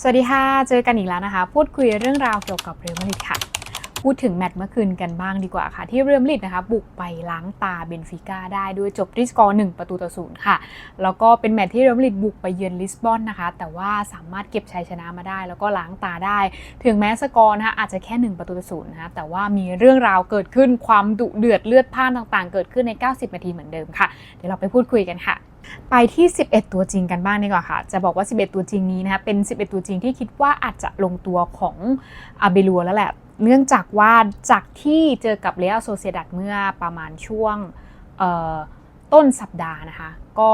สวัสดีค่ะ เจอกันอีกแล้วนะคะ พูดคุยเรื่องราวเกี่ยวกับเรือัลมาดริดค่ะ พูดถึงแมตช์เมื่อคืนกันบ้างดีกว่าค่ะ ที่เรือัลมาดริดนะคะ บุกไปล้างตาเบนฟิก้าได้ด้วยจบที่สกอร์1ประตูต่อศูนย์ค่ะ แล้วก็เป็นแมตช์ที่เรือัลมาดริดบุกไปเยือนลิสบอนนะคะ แต่ว่าสามารถเก็บชัยชนะมาได้ แล้วก็ล้างตาได้ ถึงแม้สกอร์นะคะอาจจะแค่1ประตูต่อศูนย์นะคะแต่ว่ามีเรื่องราวเกิดขึ้นความดุเดือดเลือดพ่านต่างๆ เกิดขึ้นใน 90 นาทีเหมือนเดิมค่ะเดี๋ยวเราไปพูดคุยกันค่ะ ไปที่ 11 ตัวจริงกันบ้างดีกว่าค่ะ จะบอกว่า 11 ตัวจริงนี้นะคะเป็น 11 ตัวจริงที่คิดว่าอาจจะลงตัวของอาเบลัวแล้วแหละ เนื่องจากว่าจากที่เจอกับเลอัลโซเซดัตเมื่อประมาณช่วงต้นสัปดาห์นะคะ ก็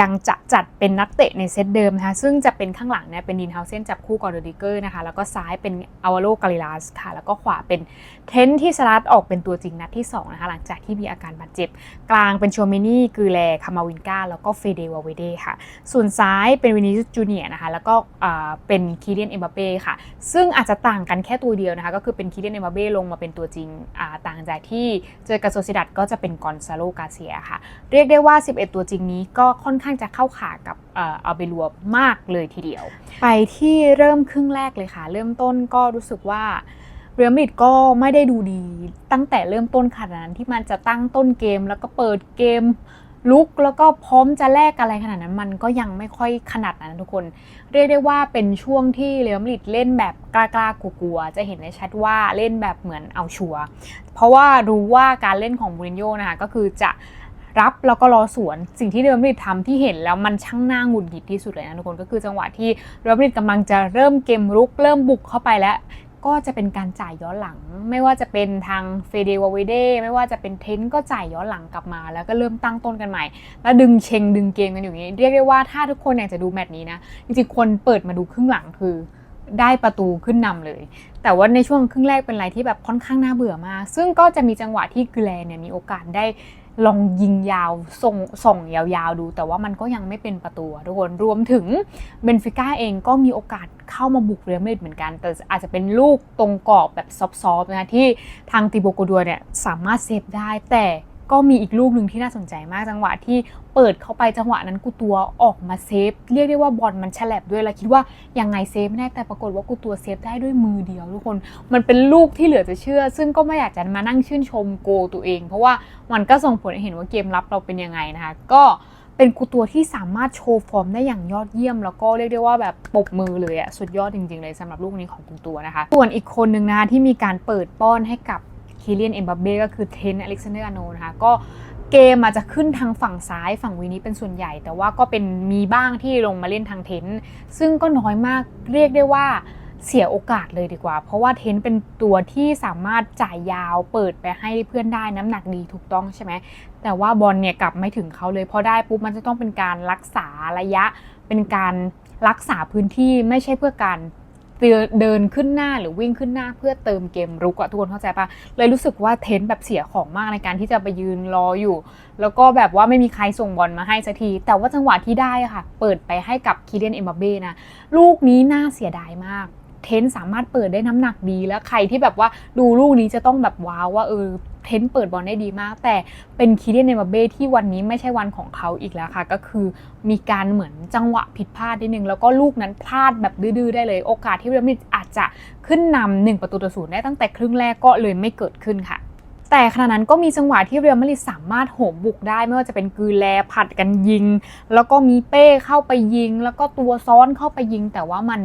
ยังจะจัดเป็นนักเตะในเซตเดิมนะคะซึ่งจะเป็นข้างหลังเนี่ยเป็นดินเฮาเซนจับคู่กอร์ดดิเกอร์นะคะแล้วก็ซ้ายเป็นอาวาโลกาลิลาสค่ะแล้วก็ขวาเป็นเทนที่สลัดออกเป็นตัวจริงนัดที่2นะคะหลังจากที่มีอาการบาดเจ็บ กลางเป็นโชมินี่กือแลคามาวินกาแล้วก็เฟเดวาเวเดค่ะ ส่วนซ้ายเป็นวินิจจูเนียนะคะแล้วก็เป็นคีเดียนเอ็มบัเป้ค่ะ ซึ่งอาจจะต่างกันแค่ตัวเดียวนะคะก็คือเป็นคีเดียนเอ็มบัเป้ลงมาเป็นตัวจริงต่างจากที่เจอกับโซซิดัดก็จะเป็นกอนซาโลกาเซียค่ะ เรียกได้ว่า 11 ตัวจริงนี้ก็ค่อน่อนข้างจะเข้าขากับเอาไปรวมมากเลยทีเดียว ไปที่เริ่มครึ่งแรกเลยค่ะ เริ่มต้นก็รู้สึกว่าเรอัลมาดริดก็ไม่ได้ดูดีตั้งแต่เริ่มต้นขนาดนั้นที่มันจะตั้งต้นเกมแล้วก็เปิดเกมลุกแล้วก็พร้อมจะแลกอะไรขนาดนั้นมันก็ยังไม่ค่อยขนาดนั้นทุกคน เรียกได้ว่าเป็นช่วงที่เรอัลมาดริดเล่นแบบกล้าๆกลัวๆจะเห็นได้ชัดว่าเล่นแบบเหมือนเอาชัวเพราะว่ารู้ว่าการเล่นของมูรินโญ่นะคะก็คือจะ รับแล้วก็รอสวนสิ่งที่เรอัลมาดริดทำที่เห็นแล้วมันช่างน่าหงุดหงิดที่สุดเลยนะทุกคนก็คือจังหวะที่เรอัลมาดริดกำลังจะเริ่มเกมรุก เริ่มบุกเข้าไปแล้วก็จะเป็นการจ่ายย้อนหลัง ไม่ว่าจะเป็นทางเฟเดวาเวเดไม่ว่าจะเป็นเทนก็จ่ายย้อนหลังกลับมา แล้วก็เริ่มตั้งต้นกันใหม่ แล้วดึงเชงดึงเกมกันอยู่างนี้ เรียกได้ว่าถ้าทุกคนอยากจะดูแมตช์นี้นะ จริงๆ คนเปิดมาดูครึ่งหลังคือได้ประตูขึ้นนำเลย แต่ว่าในช่วงครึ่งแรกเป็นอะไรที่แบบค่อนข้างน่าเบื่อมาก ซึ่งก็จะมีจังหวะที่เกรนเนี่ยมีโอกาสได้ ลองยิงยาวส่งส่งยาวๆดู แต่ว่ามันก็ยังไม่เป็นประตูทุกคนรวมถึงเบนฟิก้าเองก็มีโอกาสเข้ามาบุกเรอัลมาดริดเหมือนกัน แต่อาจจะเป็นลูกตรงกรอบแบบซอฟๆนะคะที่ทางติโบโกดัวเนี่ยสามารถเซฟได้แต่ ก็มีอีกลูกหนึ่งที่น่าสนใจมากจังหวะที่เปิดเข้าไปจังหวะนั้นกูตัวออกมาเซฟ เรียกได้ว่าบอลมันฉลับด้วยแล้วคิดว่ายังไงเซฟไม่ได้แต่ปรากฏว่ากูตัวเซฟได้ด้วยมือเดียวทุกคน มันเป็นลูกที่เหลือจะเชื่อ ซึ่งก็ไม่อยากจะมานั่งชื่นชมโกตัวเอง เพราะว่ามันก็ส่งผลให้เห็นว่าเกมรับเราเป็นยังไงนะคะก็เป็นกูตัวที่สามารถโชว์ฟอร์มได้อย่างยอดเยี่ยม แล้วก็เรียกได้ว่าแบบปบมือเลยอะสุดยอดจริงๆเลยสำหรับลูกนี้ของกูตัวนะคะ ส่วนอีกคนหนึ่งนะคะที่มีการเปิดป้อนให้กับ คิเลียนเอ็มบัเบ้ก็คือเทนอเล็กซานเดอร์อาโนนะคะก็เกมอาจจะขึ้นทางฝั่งซ้ายฝั่งวีนี้เป็นส่วนใหญ่ แต่ว่าก็เป็นมีบ้างที่ลงมาเล่นทางเทนต์ซึ่งก็น้อยมากเรียกได้ว่าเสียโอกาสเลยดีกว่า เพราะว่าเทนต์เป็นตัวที่สามารถจ่ายยาวเปิดไปให้เพื่อนได้น้ำหนักดีถูกต้องใช่ไหม แต่ว่าบอลเนี่ยกลับไม่ถึงเขาเลยพอได้ปุ๊บมันจะต้องเป็นการรักษาระยะ เป็นการรักษาพื้นที่ไม่ใช่เพื่อการ เดินขึ้นหน้าหรือวิ่งขึ้นหน้าเพื่อเติมเกมรุกอะทุกคนเข้าใจปะเลยรู้สึกว่าเทนต์แบบเสียของมากในการที่จะไปยืนรออยู่ แล้วก็แบบว่าไม่มีใครส่งบอลมาให้สักที แต่ว่าจังหวะที่ได้อะค่ะ เปิดไปให้กับคีเดียนเอ็มบัเบ้นะลูกนี้น่าเสียดายมากเทนสามารถเปิดได้น้ำหนักดีแล้วใครที่แบบว่าดูลูกนี้จะต้องแบบว้าวว่าเออ เทนเปิดบอลได้ดีมาก แต่เป็นคีเลียนเอ็มเบ้ที่วันนี้ไม่ใช่วันของเขาอีกแล้วค่ะ ก็คือมีการเหมือนจังหวะผิดพลาดนิดนึง แล้วก็ลูกนั้นพลาดแบบดื้อๆได้เลย โอกาสที่เรอัลมาดริดอาจจะขึ้นนำหนึ่งประตูต่อศูนย์ได้ตั้งแต่ครึ่งแรกก็เลยไม่เกิดขึ้นค่ะแต่ขณะนั้นก็มีจังหวะที่เรอัลมาดริดสามารถโหมบุกได้ ไม่ว่าจะเป็นกือแลผัดกันยิง แล้วก็มีเป้เข้าไปยิง แล้วก็ตัวซ้อนเข้าไปยิง แต่ว่ามัน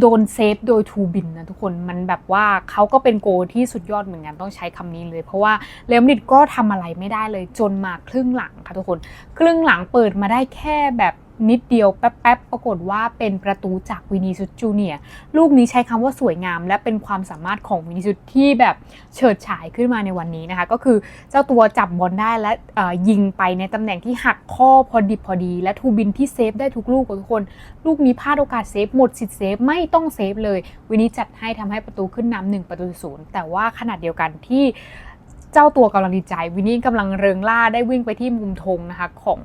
โดนเซฟโดยทูบินนะทุกคนมันแบบว่าเขาก็เป็นโกที่สุดยอดเหมือนกันต้องใช้คำนี้เลย เพราะว่าเรอัลมิดก็ทำอะไรไม่ได้เลยจนมาครึ่งหลังค่ะทุกคน ครึ่งหลังเปิดมาได้แค่แบบ นิดเดียวแป๊บๆ ปรากฏว่าเป็นประตูจากวินิซุสจูเนียลูกนี้ใช้คำว่าสวยงาม และเป็นความสามารถของวินิซุสที่แบบเฉิดฉายขึ้นมาในวันนี้นะคะ ก็คือเจ้าตัวจับบอลได้และยิงไปในตำแหน่งที่หักข้อพอดิบพอดี และทูบินที่เซฟได้ทุกลูกค่ะทุกคน ลูกนี้พลาดโอกาสเซฟหมดสิทธิ์เซฟไม่ต้องเซฟเลย วินิจัดให้ทำให้ประตูขึ้นนำหนึ่งประตูศูนย์แต่ว่าขนาดเดียวกันที่ เจ้าตัวกำลังดีใจวินนี่กำลังเริงล่าได้วิ่งไปที่มุมธงนะคะของ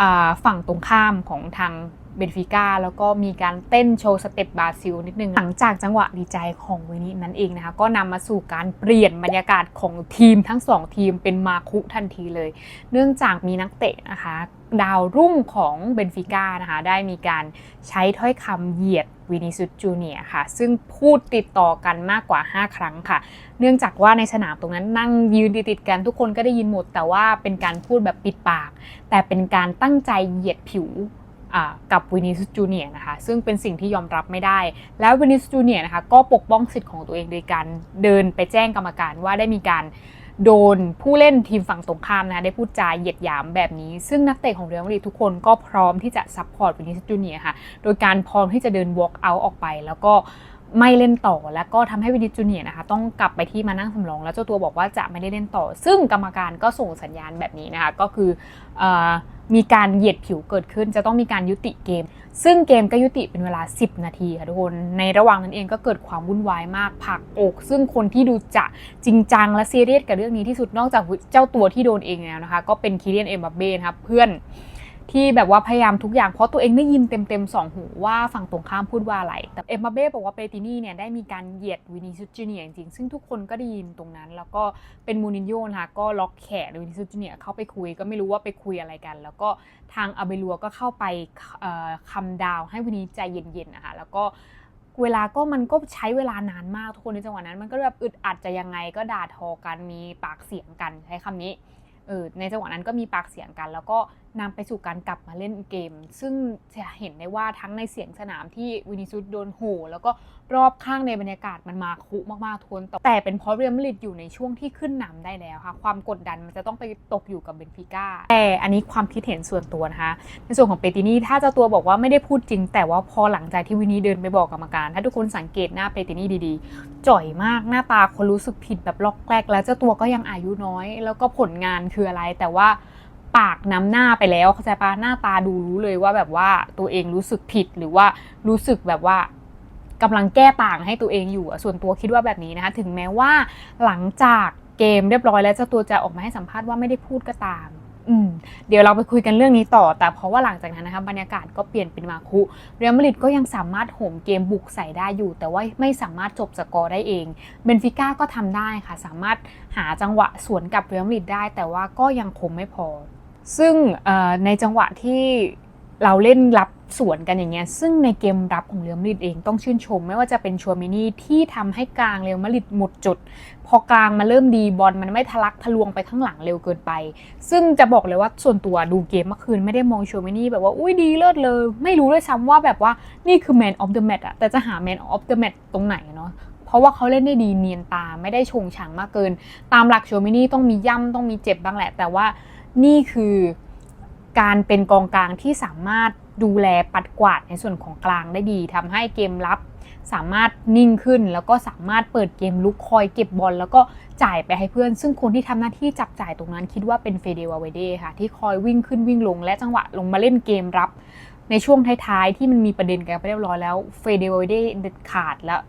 อฝั่งตรงข้ามของทาง เบนฟิก้าแล้วก็มีการเต้นโชว์สเต็ปบราซิลนิดนึง หลังจากจังหวะดีใจของวินนี่นั่นเองนะคะ ก็นำมาสู่การเปลี่ยนบรรยากาศของทีมทั้งสองทีมเป็นมาคุทันทีเลย เนื่องจากมีนักเตะนะคะ ดาวรุ่งของเบนฟิก้านะคะ ได้มีการใช้ถ้อยคำเหยียดวินิซุจูเนียค่ะ ซึ่งพูดติดต่อกันมากกว่า 5 ครั้งค่ะ เนื่องจากว่าในสนามตรงนั้นนั่งยืนติดๆกันทุกคนก็ได้ยินหมด แต่ว่าเป็นการพูดแบบปิดปาก แต่เป็นการตั้งใจเหยียดผิว กับวินิสจูเนียนะคะซึ่งเป็นสิ่งที่ยอมรับไม่ได้ แล้ววินิสจูเนียนะคะก็ปกป้องสิทธิ์ของตัวเองโดยการเดินไปแจ้งกรรมการว่าได้มีการโดนผู้เล่นทีมฝั่งตรงข้ามนะคะได้พูดจาเหยียดหยามแบบนี้ ซึ่งนักเตะของเรอัลมาดริดทุกคนก็พร้อมที่จะซัพพอร์ตวินิสจูเนียค่ะโดยการพร้อมที่จะเดินวอล์กเอาออกไป แล้วก็ ไม่เล่นต่อแล้วก็ทำให้วินิจูเนียนะคะต้องกลับไปที่มานั่งสำรอง แล้วเจ้าตัวบอกว่าจะไม่ได้เล่นต่อ ซึ่งกรรมการก็ส่งสัญญาณแบบนี้นะคะก็คืออมีการเหยียดผิวเกิดขึ้น จะต้องมีการยุติเกม ซึ่งเกมก็ยุติเป็นเวลา 10 นาทีค่ะทุกคน ในระหว่างนั้นเองก็เกิดความวุ่นวายมากผักอก ซึ่งคนที่ดูจะจริงจังและซีเรียสกับเรื่องนี้ที่สุดนอกจากเจ้าตัวที่โดนเองแล้วนะคะ ก็เป็นคิเลียนเอ็มบัปเบ้นะคะเพื่อน ที่แบบว่าพยายามทุกอย่างเพราะตัวเองได้ยินเต็มๆสองหูว่าฝั่งตรงข้ามพูดว่าอะไร แต่เอ็มบัปเบ้บอกว่าเปตินี่เนี่ยได้มีการเหยียดวินิซุจูเนียจริงๆซึ่งทุกคนก็ได้ยินตรงนั้น แล้วก็เป็นมูนินโญ่นะคะก็ล็อกแขนวินิซุจูเนียเข้าไปคุยก็ไม่รู้ว่าไปคุยอะไรกัน แล้วก็ทางอาเบลัวก็เข้าไปเอ่อคำดาวให้วินิใจเย็นๆนะคะแล้วก็เวลาก็มันก็ใช้เวลานานมากทุกคนในจังหวะนั้น มันก็แบบอึดอัดจะยังไงก็ด่าทอกันมีปากเสียงกันใช้คำนี้เออในจังหวะนั้นก็มีปากเสียงกัน แล้วก็ นำไปสู่การกลับมาเล่นเกม ซึ่งจะเห็นได้ว่าทั้งในเสียงสนามที่วินิซุสโดนโหแล้วก็รอบข้างในบรรยากาศมันมาคุมากๆทุนแต่เป็นเพราะเรียมาดริดอยู่ในช่วงที่ขึ้นนำได้แล้วค่ะ ความกดดันมันจะต้องไปตกอยู่กับเบนฟิก้าแต่อันนี้ความคิดเห็นส่วนตัวนะคะ ในส่วนของเปตินี่ถ้าเจ้าตัวบอกว่าไม่ได้พูดจริง แต่ว่าพอหลังจากที่วินีเดินไปบอกกรรมการ ถ้าทุกคนสังเกตหน้าเปตินี่ดีๆ จ่อยมากหน้าตาคนรู้สึกผิดแบบล็อกแรกแล้วเจ้าตัวก็ยังอายุน้อย แล้วก็ผลงานคืออะไรแต่ว่า ปากน้ำหน้าไปแล้วเข้าใจปะหน้าตาดูรู้เลยว่าแบบว่าตัวเองรู้สึกผิดหรือว่ารู้สึกแบบว่ากำลังแก้ต่างให้ตัวเองอยู่ส่วนตัวคิดว่าแบบนี้นะคะ ถึงแม้ว่าหลังจากเกมเรียบร้อยแล้วเจ้าตัวจะออกมาให้สัมภาษณ์ว่าไม่ได้พูดก็ตามอืมเดี๋ยวเราไปคุยกันเรื่องนี้ต่อ แต่เพราะว่าหลังจากนั้นนะคะบรรยากาศก็เปลี่ยนเป็นมาคุเรอัลมาดริดก็ยังสามารถโหมเกมบุกใส่ได้อยู่ แต่ว่าไม่สามารถจบสกอร์ได้เองเบนฟิก้าก็ทำได้ค่ะ สามารถหาจังหวะสวนกับเรอัลมาดริดได้ แต่ว่าก็ยังคงไม่พอ ซึ่งในจังหวะที่เราเล่นรับสวนกันอย่างเงี้ยซึ่งในเกมรับของเรอัลมาดริดเองต้องชื่นชม ไม่ว่าจะเป็นชัวมินี่ที่ทำให้กลางเรอัลมาดริดหมดจุด พอกลางมาเริ่มดีบอลมันไม่ทะลักทะลวงไปข้างหลังเร็วเกินไป ซึ่งจะบอกเลยว่าส่วนตัวดูเกมเมื่อคืนไม่ได้มองชัวมินี่แบบว่าอุ้ยดีเลิศเลย ไม่รู้ด้วยซ้ำว่าแบบว่านี่คือ Man of the Match อะแต่จะหา Man of the Match ตรงไหนเนาะเพราะว่าเขาเล่นได้ดีเนียนตาไม่ได้ชงฉางมากเกิน ตามหลักโชมินี่ต้องมีย่ำต้องมีเจ็บบ้างแหละ แต่ว่า นี่คือการเป็นกองกลางที่สามารถดูแลปัดกวาดในส่วนของกลางได้ดีทำให้เกมรับสามารถนิ่งขึ้น แล้วก็สามารถเปิดเกมลุกคอยเก็บบอลแล้วก็จ่ายไปให้เพื่อน ซึ่งคนที่ทำหน้าที่จับจ่ายตรงนั้นคิดว่าเป็นเฟเดวาเวเดค่ะ ที่คอยวิ่งขึ้นวิ่งลง และจังหวะลงมาเล่นเกมรับ ในช่วงท้ายๆ ที่มันมีประเด็นกันไปเรียบร้อยแล้วเฟเดวาเวเดเด็ดขาดแล้ว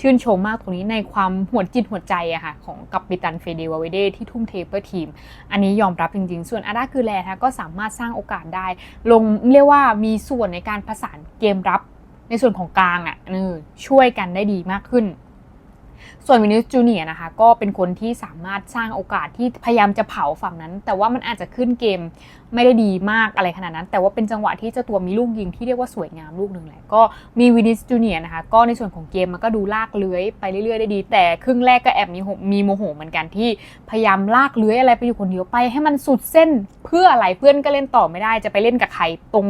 ชื่นชมมากตรงนี้ในความหัวจิตหัวใจอะค่ะของกัปตันเฟเดวาเวเดที่ทุ่มเทเพื่อทีม อันนี้ยอมรับจริงๆ ส่วนอาดาคือแลนะก็สามารถสร้างโอกาสได้ ลงเรียกว่ามีส่วนในการประสานเกมรับในส่วนของกลางอะ่ะช่วยกันได้ดีมากขึ้น ส่วนวินิสจูเนียนะคะก็เป็นคนที่สามารถสร้างโอกาสที่พยายามจะเผาฝั่งนั้น แต่ว่ามันอาจจะขึ้นเกมไม่ได้ดีมากอะไรขนาดนั้น แต่ว่าเป็นจังหวะที่เจ้าตัวมีลูกยิงที่เรียกว่าสวยงามลูกหนึ่งแหละก็มีวินิสจูเนียนะคะก็ในส่วนของเกมมันก็ดูลากเลื้อยไปเรื่อยๆได้ดี แต่ครึ่งแรกก็แอบมีมีโมโหเหมือนกันที่พยายามลากเลื้อยอะไรไปอยู่คนเดียวไป ให้มันสุดเส้นเพื่ออะไรเพื่อนก็เล่นต่อไม่ได้จะไปเล่นกับใครตรง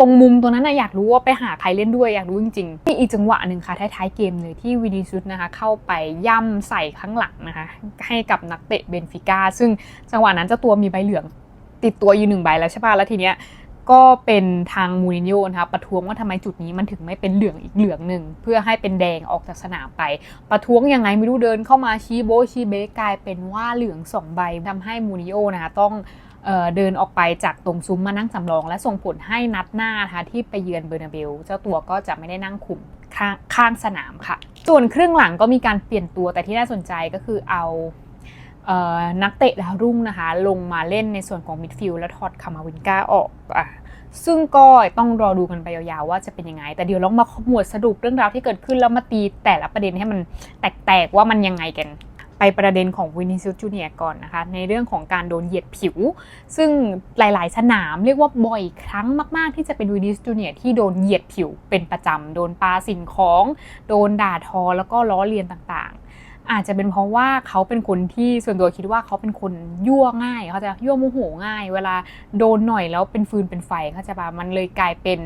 ตรงมุมตรงนั้นนะอยากรู้ว่าไปหาใครเล่นด้วยอยากรู้จริงๆมีอีกจังหวะหนึ่งค่ะท้ายๆเกมเลยที่วินิซุสนะคะ เข้าไปย่ำใส่ข้างหลังนะคะให้กับนักเตะเบนฟิก้าซึ่งจังหวะนั้นเจ้าตัวมีใบเหลืองติดตัวอยู่หนึ่งใบแล้วใช่ป่ะแล้วทีเนี้ยก็เป็นทางมูรินโญ่นะคะประท้วงว่าทำไมจุดนี้มันถึงไม่เป็นเหลืองอีกเหลืองหนึ่งเพื่อให้เป็นแดงออกจากสนามไป ประท้วงยังไงไม่รู้เดินเข้ามาชี้โบชี้เบกลายเป็นว่าเหลืองสองใบทำให้มูรินโญ่นะคะต้อง เดินออกไปจากตรงซุ้มมานั่งสำรอง และส่งผลให้นัดหน้านะคะที่ไปเยือนเบอร์นาเบลเจ้าตัวก็จะไม่ได้นั่งคุมข้างข้างสนามค่ะ ส่วนครึ่งหลังก็มีการเปลี่ยนตัวแต่ที่น่าสนใจก็คือเอาเออนักเตะดาวรุ่งนะคะ ลงมาเล่นในส่วนของมิดฟิลด์และถอดคามาวินกาออกอะซึ่งก็ต้องรอดูกันไปยาวๆว่าจะเป็นยังไง แต่เดี๋ยวลองมาขมวดสรุปเรื่องราวที่เกิดขึ้นแล้วมาตีแต่ละประเด็นให้มันแตกๆว่ามันยังไงกัน ไปประเด็นของวินิซิ u จูเนียก่อนนะคะในเรื่องของการโดนเหยียดผิว ซึ่งหลาย ๆ สนามเรียกว่าบ่อยครั้งมาก ๆ ที่จะเป็นวินิซิ u จูเนียที่โดนเหยียดผิวเป็นประจำโดนปาสิ่งของ โดนด่าทอแล้วก็ล้อเลียนต่างๆ อาจจะเป็นเพราะว่าเขาเป็นคนที่ส่วนตัวคิดว่าเขาเป็นคนยั่วง่ายเขาจะยั่วโมโหง่าย เวลาโดนหน่อยแล้วเป็นฟืนเป็นไฟเขาจะปะมันเลยกลายเป็น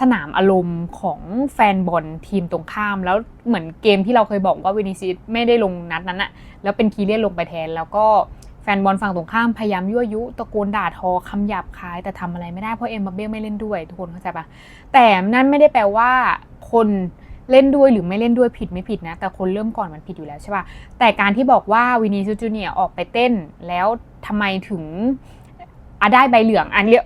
สนามอารมณ์ของแฟนบอลทีมตรงข้าม แล้วเหมือนเกมที่เราเคยบอกว่าวินิซิสไม่ได้ลงนัดนั้นอะแล้วเป็นคีเลียนลงไปแทน แล้วก็แฟนบอลฝั่งตรงข้ามพยายามยั่วยุตะโกนด่าทอคำหยาบคาย แต่ทำอะไรไม่ได้เพราะเอ็มบัเบ้ไม่เล่นด้วย ทุกคนเข้าใจปะแต่นั่นไม่ได้แปลว่าคนเล่นด้วยหรือไม่เล่นด้วยผิดไม่ผิดนะ แต่คนเริ่มก่อนมันผิดอยู่แล้วใช่ปะแต่การที่บอกว่าวินิซิสจูเนียออกไปเต้น แล้วทำไมถึง อะได้ใบเหลืองอันเรียก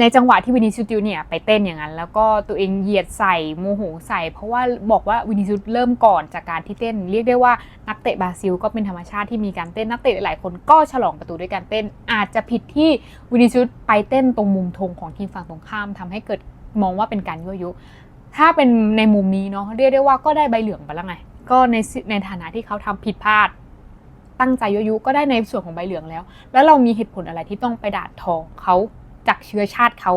ในจังหวะที่วินิซิสจูเนี่ยไปเต้นอย่างนั้น แล้วก็ตัวเองเหยียดใส่โมโหใส่ เพราะว่าบอกว่าวินิซิสเริ่มก่อนจากการที่เต้น เรียกได้ว่านักเตะบราซิล ก็เป็นธรรมชาติที่มีการเต้นนักเตะหลายคนก็ฉลองประตูด้วยการเต้น อาจจะผิดที่วินิซิสไปเต้นตรงมุมธงของทีมฝั่งตรงข้ามทำให้เกิดมองว่าเป็นการยั่วยุ ถ้าเป็นในมุมนี้เนาะเรียกได้ว่าก็ได้ใบเหลืองไปแล้วไง ก็ในในฐานะที่เขาทำผิดพลาด ตั้งใจยั่วยุก็ได้ในส่วนของใบเหลืองแล้ว แล้วเรามีเหตุผลอะไรที่ต้องไปด่าทอเขาจากเชื้อชาติเขา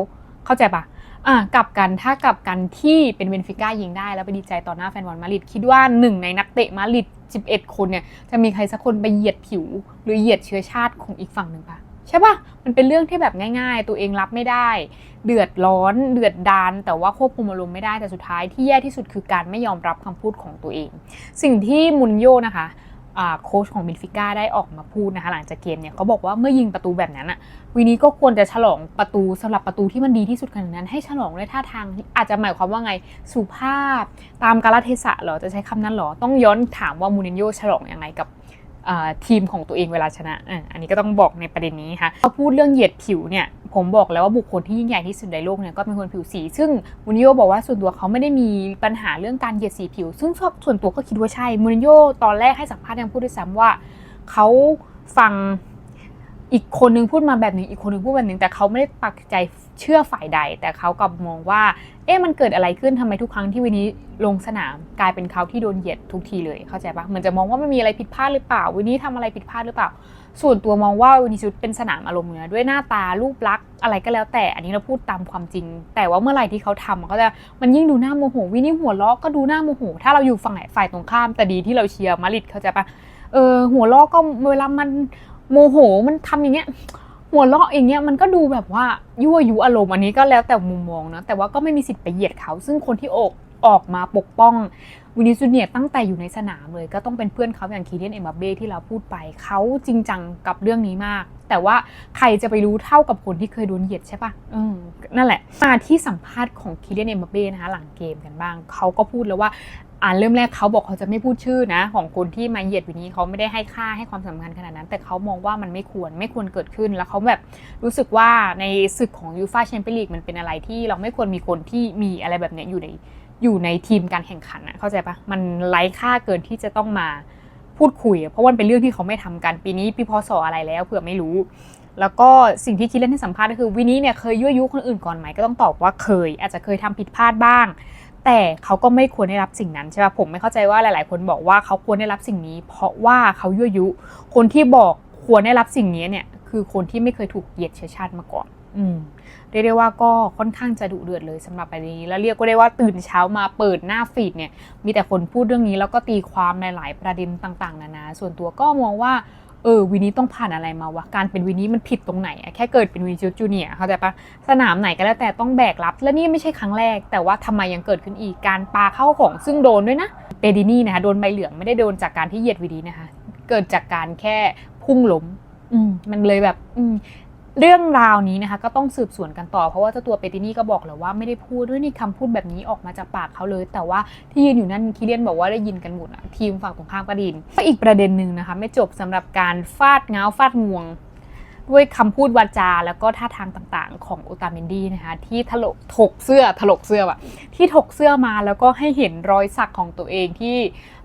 เข้าใจปะอะกลับกันถ้ากลับกันที่เป็นเบนฟิก้ายิงได้ แล้วไปดีใจต่อหน้าแฟนบอลมาริดคิดว่าหนึ่งในนักเตะมาดริด11 คนเนี่ยจะมีใครสักคนไปเหยียดผิว หรือเหยียดเชื้อชาติของอีกฝั่งหนึ่งปะใช่ปะมันเป็นเรื่องที่แบบง่าย ๆ ตัวเองรับไม่ได้ เดือดร้อน เดือดดานแต่ว่าควบคุมอารมณ์ไม่ได้แต่สุดท้ายที่แย่ที่สุดคือการไม่ยอมรับคำพูดของตัวเอง สิ่งที่มุนโยนะคะ โค้ชของบินฟิก้าได้ออกมาพูดนะคะหลังจากเกมเนี่ยเขาบอกว่าเมื่อยิงประตูแบบนั้นอะวีนี้ก็ควรจะฉลองประตูสำหรับประตูที่มันดีที่สุดขนาดนั้น ให้ฉลองด้วยท่าทางอาจจะหมายความว่าไงสุภาพตามกาลเทศะเหรอจะใช้คำนั้นเหรอต้องย้อนถามว่ามูนินโยฉลองยังไงกับ ทีมของตัวเองเวลาชนะ อันนี้ก็ต้องบอกในประเด็นนี้ค่ะพอพูดเรื่องเหยียดผิวเนี่ยผมบอกแล้วว่าบุคคลที่ยิ่งใหญ่ที่สุดในโลกเนี่ยก็เป็นคนผิวสี ซึ่งมูนิโยบอกว่าส่วนตัวเขาไม่ได้มีปัญหาเรื่องการเหยียดสีผิว ซึ่งส่วนตัวก็คิดว่าใช่มูนิโยตอนแรกให้สัมภาษณ์ยังพูดด้วยซ้ำว่าเขาฟัง อีกคนนึงพูดมาแบบหนึ่งอีกคนนึงพูดแบบหนึ่งแต่เขาไม่ได้ปักใจเชื่อฝ่ายใด แต่เขากลับมองว่า เอ๊ะมันเกิดอะไรขึ้นทำไมทุกครั้งที่วินี้ลงสนาม กลายเป็นเขาที่โดนเหยียดทุกทีเลยเข้าใจปะเหมือนจะมองว่ามันมีอะไรผิดพลาดหรือเปล่าวินี้ทำอะไรผิดพลาดหรือเปล่า ส่วนตัวมองว่าวินิชุดเป็นสนามอารมณ์เนื้อด้วยหน้าตารูปลักษณ์อะไรก็แล้วแต่อันนี้เราพูดตามความจริง แต่ว่าเมื่อไหร่ที่เขาทำมันก็จะมันยิ่งดูหน้าโมโหวินี่หัวล้อก็ดูหน้าโมโหถ้าเราอยู่ฝั่งไหนฝ่ายตรงข้ามแต่ดีที่เราเชียร์มาริดเข้าใจปะเออหัวล้อก็เวลามัน โมโหมันทำอย่างเงี้ยหัวเราะอย่างเงี้ยมันก็ดูแบบว่ายั่วยุอารมณ์อันนี้ก็แล้วแต่มุมมองนะแต่ว่าก็ไม่มีสิทธิ์ไปเหยียดเขา ซึ่งคนที่ออกออกมาปกป้องวินิจูเนียตั้งแต่อยู่ในสนามเลยก็ต้องเป็นเพื่อนเขาอย่างคีเลียนเอ็มบัปเบ้ที่เราพูดไปเขาจริงจังกับเรื่องนี้มาก แต่ว่าใครจะไปรู้เท่ากับคนที่เคยโดนเหยียดใช่ปะอืมนั่นแหละมาที่สัมภาษณ์ของคีเลียนเอ็มบัปเบ้นะคะหลังเกมกันบ้างเขาก็พูดแล้วว่า อ่านเริ่มแรกเขาบอกเขาจะไม่พูดชื่อนะ ของคนที่มาเหยียดวินี้เขาไม่ได้ให้ค่าให้ความสำคัญขนาดนั้น แต่เขามองว่ามันไม่ควรไม่ควรเกิดขึ้น แล้วเขาแบบรู้สึกว่าในศึกของยูฟาแชมเปี้ยนลีกมันเป็นอะไรที่เราไม่ควรมีคนที่มีอะไรแบบนี้อยู่ในอยู่ในทีมการแข่งขันอะเข้าใจปะมันไร้ค่าเกินที่จะต้องมาพูดคุย เพราะว่าเป็นเรื่องที่เขาไม่ทำกันปีนี้ปีพศออะไรแล้วเผื่อไม่รู้ แล้วก็สิ่งที่คิดเล่นให้สัมภาษณ์ก็คือวินี้เนี่ยเคยยั่วยุคนอื่นก่อนไหมก็ต้องตอบว่าเคย อาจจะเคยทำผิดพลาดบ้าง แต่เขาก็ไม่ควรได้รับสิ่งนั้นใช่ปะผมไม่เข้าใจว่าหลาย ๆ คนบอกว่าเขาควรได้รับสิ่งนี้ เพราะว่าเขายั่วยุ คนที่บอกควรได้รับสิ่งนี้เนี่ยคือคนที่ไม่เคยถูกเหยียดเชื้อชาติมาก่อนอืมเรียกได้ว่าก็ค่อนข้างจะดุเดือดเลยสำหรับประเด็นนี้แล้วเรียกก็ได้ว่าตื่นเช้ามาเปิดหน้าฟีดเนี่ยมีแต่คนพูดเรื่องนี้แล้วก็ตีความในหลายประเด็นต่าง ๆ นานาส่วนตัวก็มองว่า เออวินี้ต้องผ่านอะไรมาวะการเป็นวินี้มันผิดตรงไหนอะแค่เกิดเป็นวินิจูเนียเข้าใจปะสนามไหนก็แล้วแต่ต้องแบกรับ และนี่ไม่ใช่ครั้งแรก แต่ว่าทำไมยังเกิดขึ้นอีกการปาเข้าของซึ่งโดนด้วยนะเปดินี่นะคะโดนใบเหลืองไม่ได้โดนจากการที่เหยียดวินีนะคะ เกิดจากการแค่พุ่งล้มอืมมันเลยแบบอืม เรื่องราวนี้นะคะก็ต้องสืบสวนกันต่อเพราะว่าเจ้าตัวเปตินี่ก็บอกเลยว่าไม่ได้พูดด้วยนี่คำพูดแบบนี้ออกมาจากปากเขาเลย แต่ว่าที่ยืนอยู่นั่นคิเลียนบอกว่าได้ยินกันหมดอะทีมฝั่งตรงข้ามก็ดินก็อีกประเด็นหนึ่งนะคะไม่จบสำหรับการฟาดเงาฟาดงวง ด้วยคำพูดวาจาแล้วก็ท่าทางต่างๆ ของอุตาเมนดี้นะคะที่ถลกถกเสื้อถลกเสื้ออะที่ถกเสื้อมาแล้วก็ให้เห็นรอยสักของตัวเองที่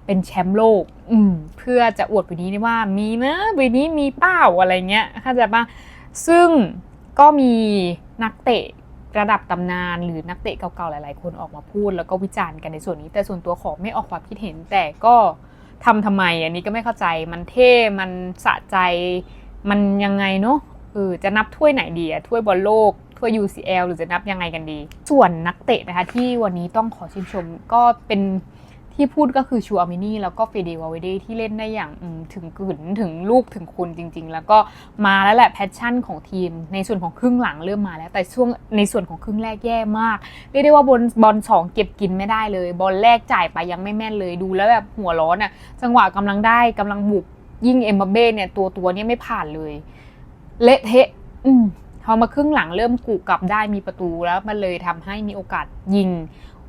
เป็นแชมป์โลก อืมเพื่อจะอวดวีนี้ว่ามีนะวีนี้มีเป้าอะไรเงี้ยเข้าใจปะ ซึ่งก็มีนักเตะระดับตำนานหรือนักเตะเก่าๆหลาย ๆ คนออกมาพูดแล้วก็วิจารณ์กันในส่วนนี้ แต่ส่วนตัวขอไม่ออกความคิดเห็น แต่ก็ทำทำไมอันนี้ก็ไม่เข้าใจมันเท่มันสะใจมันยังไงเนาะเออจะนับถ้วยไหนดีอะถ้วยบอลโลกถ้วย UCL หรือจะนับยังไงกันดี ส่วนนักเตะนะคะที่วันนี้ต้องขอชื่นชมก็เป็น ที่พูดก็คือชูอามินีแล้วก็เฟเดวาเวเดที่เล่นได้อย่างถึงกึนถึงลูกถึงคุณจริง ๆ แล้วก็มาแล้วแหละแพชชั่นของทีม ในส่วนของครึ่งหลังเริ่มมาแล้ว แต่ช่วงในส่วนของครึ่งแรกแย่มาก เรียกได้ว่าบอลบอลสองเก็บกินไม่ได้เลย บอลแรกจ่ายไปยังไม่แม่นเลยดูแล้วแบบหัวร้อนอะ่ะจังหวะกำลังได้กำลังบุกยิ่งเอ็มบัเบ้เนี่ยตัวตัวเนี่ยไม่ผ่านเลย เละเทะอืมพอมาครึ่งหลังเริ่มกูกลับได้มีประตูแล้วมันเลยทำให้มีโอกาสยิง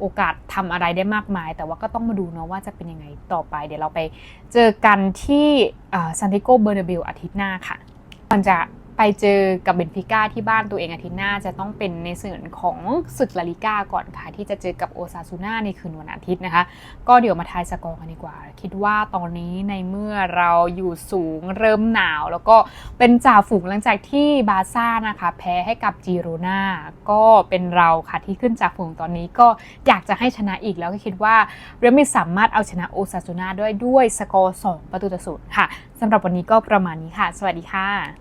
โอกาสทำอะไรได้มากมาย แต่ว่าก็ต้องมาดูเนาะว่าจะเป็นยังไงต่อไป เดี๋ยวเราไปเจอกันที่ซานติโกเบอร์นาเบลอาทิตย์หน้าค่ะก่อนจะ ไปเจอกับเบนฟิก้าที่บ้านตัวเองอาทิตย์หน้าจะต้องเป็นในส่วนของศึกลาลิก้าก่อนค่ะ ที่จะเจอกับโอซาซูน่าในคืนวันอาทิตย์นะคะ ก็เดี๋ยวมาทายสกอร์กันดีกว่า คิดว่าตอนนี้ในเมื่อเราอยู่สูงเริ่มหนาว แล้วก็เป็นจ่าฝูงหลังจากที่บาซ่านะคะ แพ้ให้กับจีโรนาก็เป็นเราค่ะที่ขึ้นจากฝูงตอนนี้ก็อยากจะให้ชนะอีกแล้วก็คิดว่าเรมิสามารถเอาชนะโอซาซูน่าด้วยด้วยสกอร์2ประตูต่อศูนย์ค่ะสำหรับวันนี้ก็ประมาณนี้ค่ะ สวัสดีค่ะ